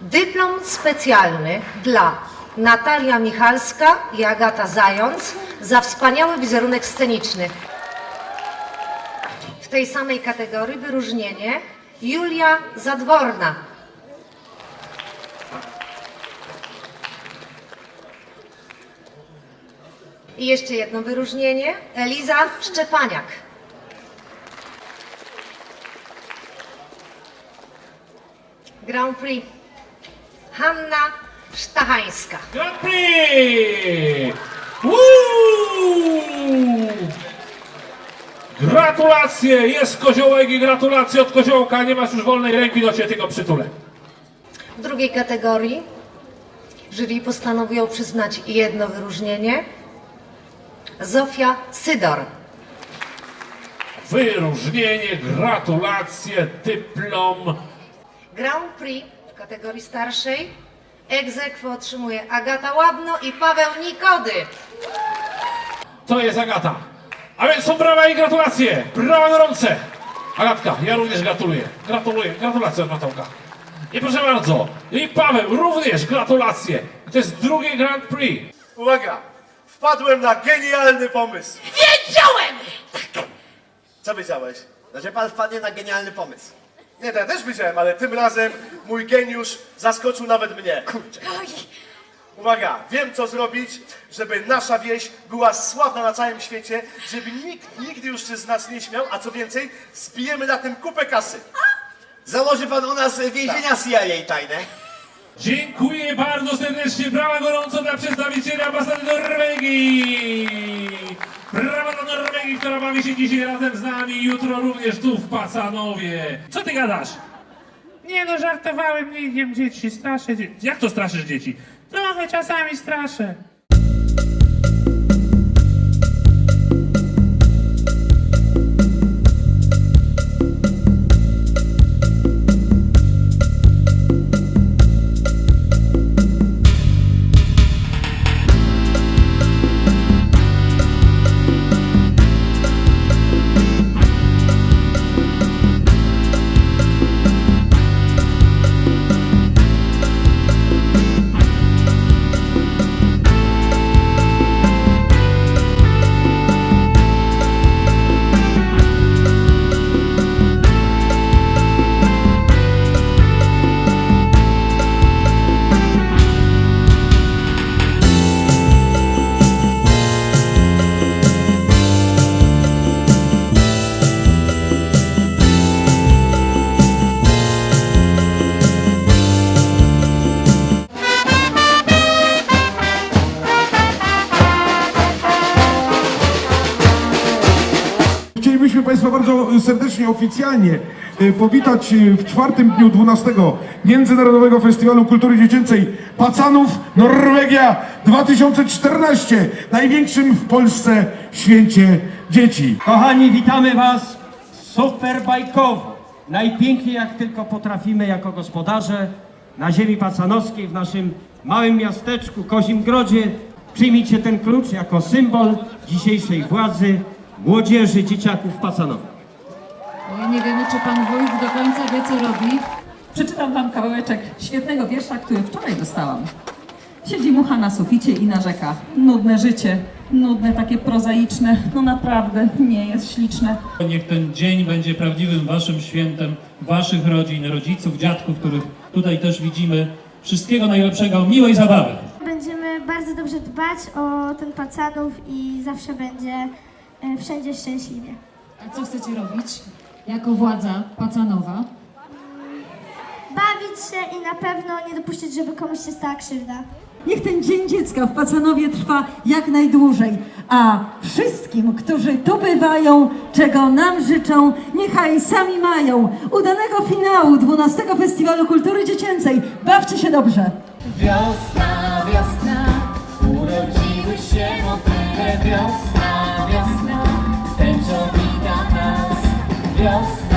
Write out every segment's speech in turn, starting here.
Dyplom specjalny dla Natalia Michalska i Agata Zając za wspaniały wizerunek sceniczny. W tej samej kategorii wyróżnienie Julia Zadworna. I jeszcze jedno wyróżnienie Eliza Szczepaniak. Grand Prix Hanna Sztachańska. Grand Prix! Uuu! Gratulacje! Jest koziołek i gratulacje od koziołka. Nie masz już wolnej ręki, do cię tylko przytulę. W drugiej kategorii jury postanowiło przyznać jedno wyróżnienie. Zofia Sydor. Wyróżnienie, gratulacje, dyplom. Grand Prix kategorii starszej egzekwo otrzymuje Agata Łabno i Paweł Nikody. To jest Agata. A więc są brawa i gratulacje. Brawa gorące. Agatka, ja również gratuluję. Gratuluję. Gratulacje od Matołka. I proszę bardzo. I Paweł, również gratulacje. To jest drugie Grand Prix. Uwaga! Wpadłem na genialny pomysł. Wiedziałem! Co wiedziałeś? No, że pan wpadnie na genialny pomysł. Nie, to ja też wiedziałem, ale tym razem mój geniusz zaskoczył nawet mnie. Kurczę. Uwaga, wiem co zrobić, żeby nasza wieś była sławna na całym świecie, żeby nikt nigdy już się z nas nie śmiał, a co więcej, zbijemy na tym kupę kasy. Założy pan u nas więzienia CIA tajne. Dziękuję bardzo serdecznie. Brawa gorąco dla przedstawiciela ambasady Norwegii. Brawa dla Norwegii, która bawi się dzisiaj razem z nami. Jutro również tu w Pacanowie. Co ty gadasz? Nie no, żartowałem, nie wiem dzieci, straszę dzieci. Jak to straszysz dzieci? Trochę czasami straszę. Serdecznie, oficjalnie e, powitać e, w czwartym dniu 12 Międzynarodowego Festiwalu Kultury Dziecięcej Pacanów Norwegia 2014, największym w Polsce święcie dzieci. Kochani, witamy Was super bajkowo. Najpiękniej jak tylko potrafimy jako gospodarze na ziemi pacanowskiej w naszym małym miasteczku Kozim Grodzie. Przyjmijcie ten klucz jako symbol dzisiejszej władzy młodzieży, dzieciaków Pacanowa. Ja nie wiem, czy pan wójt do końca wie, co robi. Przeczytam wam kawałeczek świetnego wiersza, który wczoraj dostałam. Siedzi mucha na suficie i narzeka. Nudne życie, nudne, takie prozaiczne, no naprawdę nie jest śliczne. Niech ten dzień będzie prawdziwym waszym świętem, waszych rodzin, rodziców, dziadków, których tutaj też widzimy. Wszystkiego najlepszego, miłej zabawy. Będziemy bardzo dobrze dbać o ten pacanów i zawsze będzie e, wszędzie szczęśliwie. A co chcecie robić jako władza Pacanowa? Bawić się i na pewno nie dopuścić, żeby komuś się stała krzywda. Niech ten Dzień Dziecka w Pacanowie trwa jak najdłużej, a wszystkim, którzy tu bywają, czego nam życzą, niechaj sami mają udanego finału 12 Festiwalu Kultury Dziecięcej. Bawcie się dobrze! Wiosna, wiosna, urodziły się motyle. Wiosna, wiosna, Wiosna,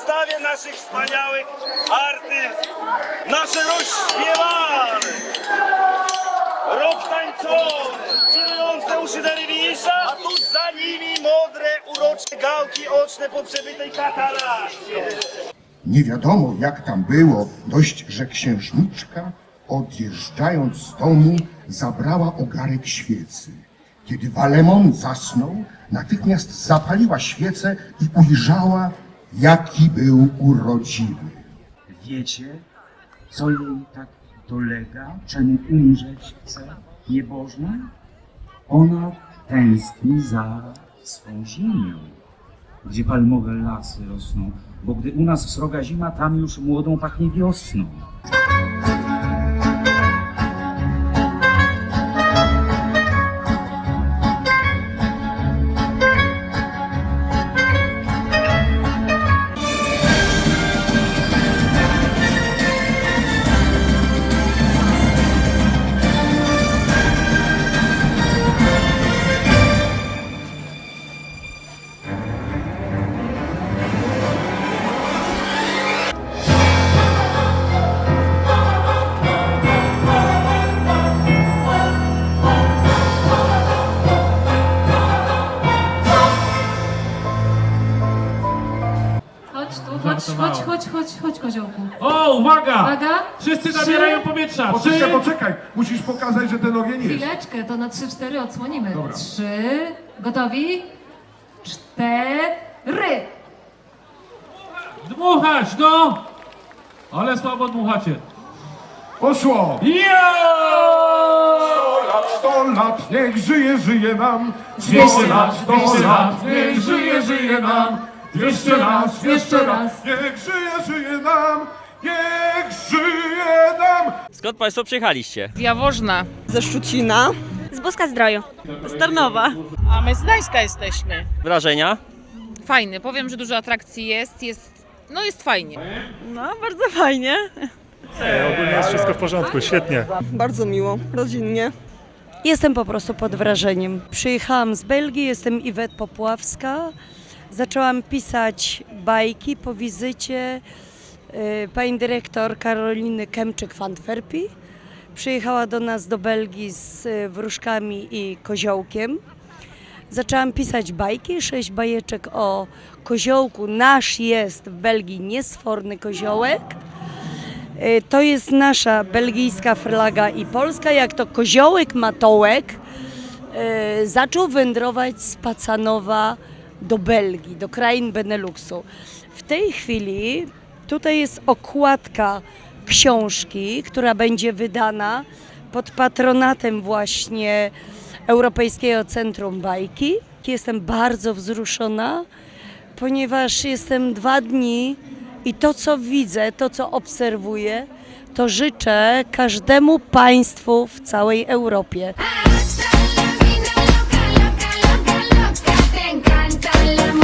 przedstawię naszych wspaniałych artystów. Nasze rozśpiewane, roztańczone, chillujące uszy Derwisza, a tu za nimi modre, urocze gałki oczne po przebytej katarasie. Nie wiadomo jak tam było, dość, że księżniczka odjeżdżając z domu zabrała ogarek świecy. Kiedy Walemon zasnął, natychmiast zapaliła świecę i ujrzała, jaki był urodziwy. Wiecie, co jej tak dolega, czemu umrzeć chce niebożna? Ona tęskni za swą ziemią, gdzie palmowe lasy rosną, bo gdy u nas sroga zima, tam już młodą pachnie wiosną. Chodź, chodź, koziołku. O, uwaga! Uwaga. Wszyscy Trzy. nabierają powietrza. Poczekaj, Trzy, poczekaj, musisz pokazać, że ten ogień jest. Chwileczkę, to na 3-4 odsłonimy. Dobra. Trzy, gotowi? Cztery. dmuchać, no! Ale słabo dmuchacie. Poszło! Ja! Sto lat, sto lat, niech żyje, żyje nam. Sto Dwieście lat, lat, sto dwieście lat, lat, niech żyje, żyje nam. Dwieście raz, jeszcze raz, niech żyje, żyje nam. Niech żyje nam. Skąd Państwo przyjechaliście? Jaworzna. Ze Szczucina. Z Boska Zdroju. Z Tarnowa. A my z Gdańska jesteśmy. Wrażenia? Fajny, powiem, że dużo atrakcji jest, jest, no jest fajnie. No, bardzo fajnie. Ogólnie jest wszystko w porządku, świetnie. Bardzo miło, rodzinnie. Jestem po prostu pod wrażeniem. Przyjechałam z Belgii, jestem Iwet Popławska. Zaczęłam pisać bajki po wizycie y, pani dyrektor Karoliny Kemczyk w Antwerpii. Przyjechała do nas do Belgii z y, wróżkami i koziołkiem. Zaczęłam pisać bajki, sześć bajeczek o koziołku. Nasz jest w Belgii niesforny koziołek. Y, To jest nasza belgijska flaga i polska, jak to koziołek matołek zaczął wędrować z Pacanowa do Belgii, do krain Beneluxu. W tej chwili tutaj jest okładka książki, która będzie wydana pod patronatem właśnie Europejskiego Centrum Bajki. Jestem bardzo wzruszona, ponieważ jestem dwa dni i to, co widzę, to, co obserwuję, to życzę każdemu państwu w całej Europie. la